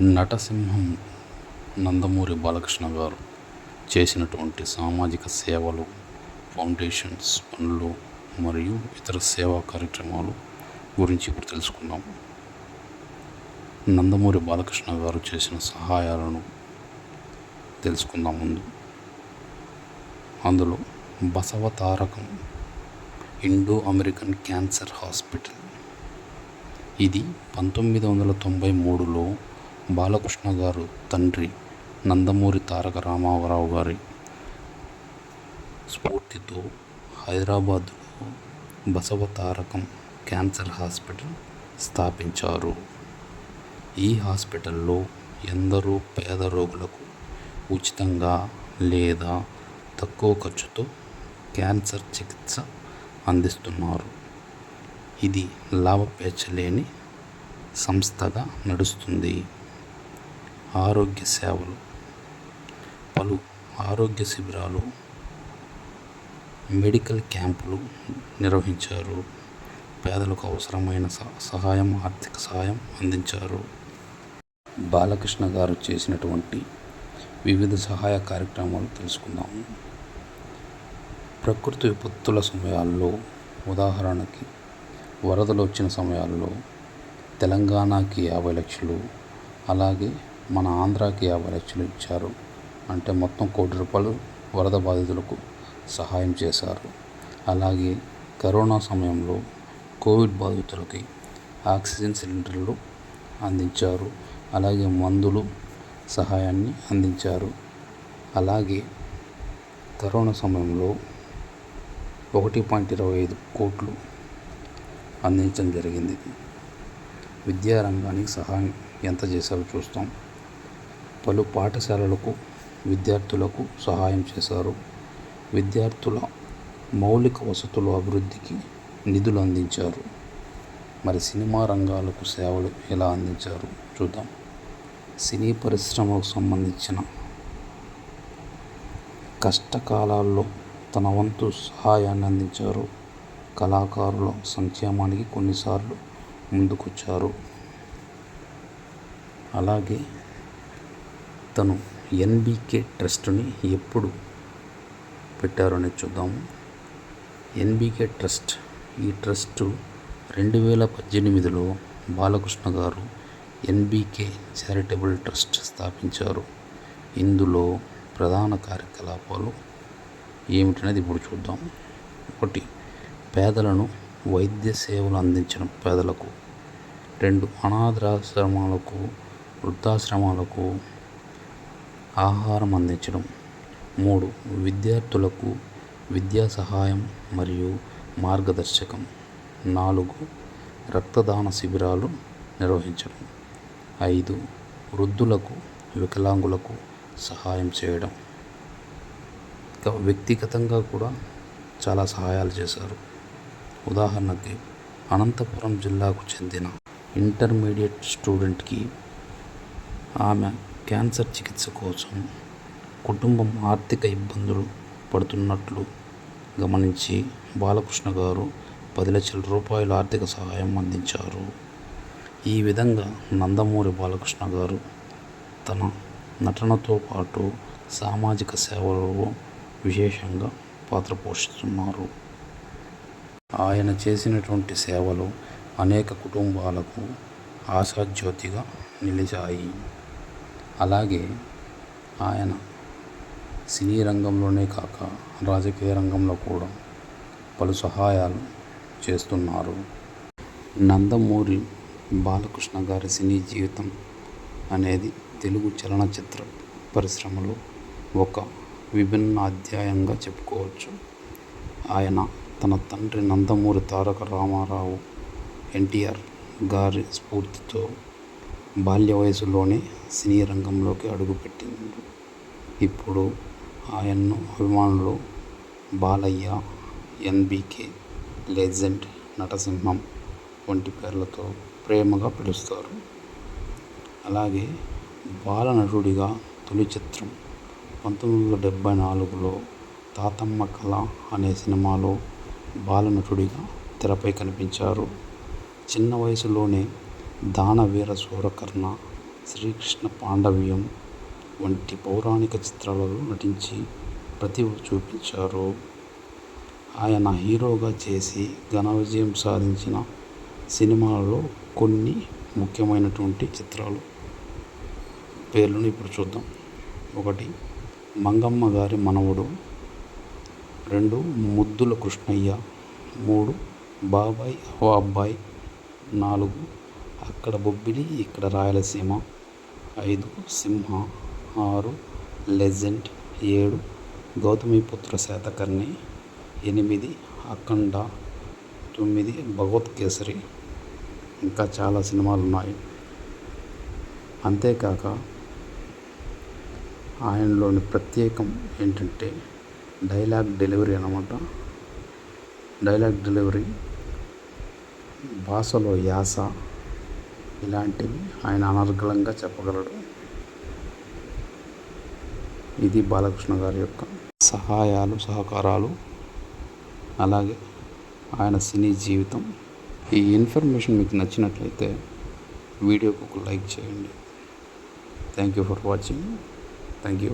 నటసింహం నందమూరి బాలకృష్ణ గారు చేసినటువంటి సామాజిక సేవలు ఫౌండేషన్స్ పనులు మరియు ఇతర సేవా కార్యక్రమాలు గురించి ఇప్పుడు తెలుసుకుందాం. నందమూరి బాలకృష్ణ గారు చేసిన సహాయాలను తెలుసుకుందాం ముందు. అందులో Basava Tarakam Indo American cancer hospital. ఇది పంతొమ్మిది వందల తొంభై మూడులో బాలకృష్ణ గారు తండ్రి నందమూరి తారక రామారావు గారి స్ఫూర్తితో హైదరాబాదులో బసవ తారకం క్యాన్సర్ హాస్పిటల్ స్థాపించారు. ఈ హాస్పిటల్లో ఎందరో పేద రోగులకు ఉచితంగా లేదా తక్కువ ఖర్చుతో క్యాన్సర్ చికిత్స అందిస్తున్నారు. ఇది లాభపేచలేని సంస్థగా నడుస్తుంది. ఆరోగ్య సేవలు. పలు ఆరోగ్య శిబిరాలు మెడికల్ క్యాంపులు నిర్వహించారు. పేదలకు అవసరమైన సహాయం ఆర్థిక సహాయం అందించారు. బాలకృష్ణ గారు చేసినటువంటి వివిధ సహాయ కార్యక్రమాలు తెలుసుకుందాము ప్రకృతి విపత్తుల సమయాల్లో ఉదాహరణకి వరదలు వచ్చిన సమయాల్లో తెలంగాణకి యాభై లక్షలు అలాగే మన ఆంధ్రాకి యాభై లక్షలు ఇచ్చారు. అంటే మొత్తం కోటి రూపాయలు వరద బాధితులకు సహాయం చేశారు. అలాగే కరోనా సమయంలో కోవిడ్ బాధితులకి ఆక్సిజన్ సిలిండర్లు అందించారు. అలాగే మందులు సహాయాన్ని అందించారు. అలాగే కరోనా సమయంలో ఒకటి పాయింట్ ఇరవై ఐదు కోట్లు అందించడం జరిగింది. విద్యారంగానికి సహాయం ఎంత చేశారో చూస్తాం. పలు పాఠశాలలకు విద్యార్థులకు సహాయం చేశారు. విద్యార్థుల మౌలిక వసతుల అభివృద్ధికి నిధులు అందించారు. మరి సినిమా రంగాలకు సేవలు ఎలా అందించారు? చూద్దాం. సినీ పరిశ్రమకు సంబంధించిన కష్టకాలాల్లో తన వంతు సహాయాన్ని అందించారు. కళాకారుల సంక్షేమానికి కొన్నిసార్లు ముందుకొచ్చారు. అలాగే తను ఎన్బికే ట్రస్ట్ని ఎప్పుడు పెట్టారు అనేది చూద్దాము. ఎన్బికే ట్రస్ట్ ఈ ట్రస్ట్ రెండు వేల పద్దెనిమిదిలో బాలకృష్ణ గారు ఎన్బికే చారిటబుల్ ట్రస్ట్ స్థాపించారు. ఇందులో ప్రధాన కార్యకలాపాలు ఏమిటనేది ఇప్పుడు చూద్దాం. ఒకటి పేదలను వైద్య సేవలు అందించడం పేదలకు. రెండు అనాథాశ్రమాలకు వృద్ధాశ్రమాలకు ఆహారం అందించడం. మూడు విద్యార్థులకు విద్యా సహాయం మరియు మార్గదర్శకం. నాలుగు రక్తదాన శిబిరాలు నిర్వహించడం. ఐదు వృద్ధులకు వికలాంగులకు సహాయం చేయడం. ఇంకా వ్యక్తిగతంగా కూడా చాలా సహాయాలు చేశారు. ఉదాహరణకి అనంతపురం జిల్లాకు చెందిన ఇంటర్మీడియట్ స్టూడెంట్కి ఆమె క్యాన్సర్ చికిత్స కోసం కుటుంబం ఆర్థిక ఇబ్బందులు పడుతున్నట్లు గమనించి బాలకృష్ణ గారు పది లక్షల రూపాయల ఆర్థిక సహాయం అందించారు. ఈ విధంగా నందమూరి బాలకృష్ణ గారు తన నటనతో పాటు సామాజిక సేవలలో విశేషంగా పాత్ర పోషిస్తున్నారు. ఆయన చేసినటువంటి సేవలు అనేక కుటుంబాలకు ఆశాజ్యోతిగా నిలిచాయి. అలాగే ఆయన సినీ రంగంలోనే కాక రాజకీయ రంగంలో కూడా పలు సహాయాలు చేస్తున్నారు. నందమూరి బాలకృష్ణ గారి సినీ జీవితం అనేది తెలుగు చలనచిత్ర పరిశ్రమలో ఒక విభిన్న అధ్యాయంగా చెప్పుకోవచ్చు. ఆయన తన తండ్రి నందమూరి తారక రామారావు ఎన్టీఆర్ గారి స్ఫూర్తితో బాల్య వయసులోనే సినీ రంగంలోకి అడుగుపెట్టింది. ఇప్పుడు ఆయన్ను అభిమానులు బాలయ్య ఎన్బికే లెజెండ్ నటసింహం వంటి పేర్లతో ప్రేమగా పిలుస్తారు. అలాగే బాలనటుడిగా తొలి చిత్రం పంతొమ్మిది వందల డెబ్భై నాలుగులో తాతమ్మ కళ అనే సినిమాలో బాలనటుడిగా తెరపై కనిపించారు. చిన్న వయసులోనే దానవీర శూరకర్ణ శ్రీకృష్ణ పాండవ్యం వంటి పౌరాణిక చిత్రాలలో నటించి ప్రతిభ చూపించారు. ఆయన హీరోగా చేసి ఘన విజయం సాధించిన సినిమాలలో కొన్ని ముఖ్యమైనటువంటి చిత్రాలు పేర్లను ఇప్పుడు చూద్దాం. ఒకటి మంగమ్మ గారి మనవడు. రెండు ముద్దుల కృష్ణయ్య. మూడు బాబాయ్ ఓ అబ్బాయి. నాలుగు అక్కడ బొబ్బిలి ఇక్కడ రాయలసీమ. ఐదు సింహ. ఆరు లెజెండ్. ఏడు గౌతమిపుత్ర శాతకర్ణి. ఎనిమిది అఖండ. తొమ్మిది భగవద్కేసరి ఇంకా చాలా సినిమాలు ఉన్నాయి అంతేకాక ఆయనలోని ప్రత్యేకం ఏంటంటే డైలాగ్ డెలివరీ అన్నమాట. డైలాగ్ డెలివరీ భాషలో యాస ఇలాంటివి ఆయన అనర్గళంగా చెప్పగలడు. ఇది బాలకృష్ణ గారి యొక్క సహాయాలు సహకారాలు. అలాగే ఆయన సినీ జీవితం. ఈ ఇన్ఫర్మేషన్ మీకు నచ్చినట్లయితే వీడియోకు ఒక లైక్ చేయండి. Thank you for watching thank you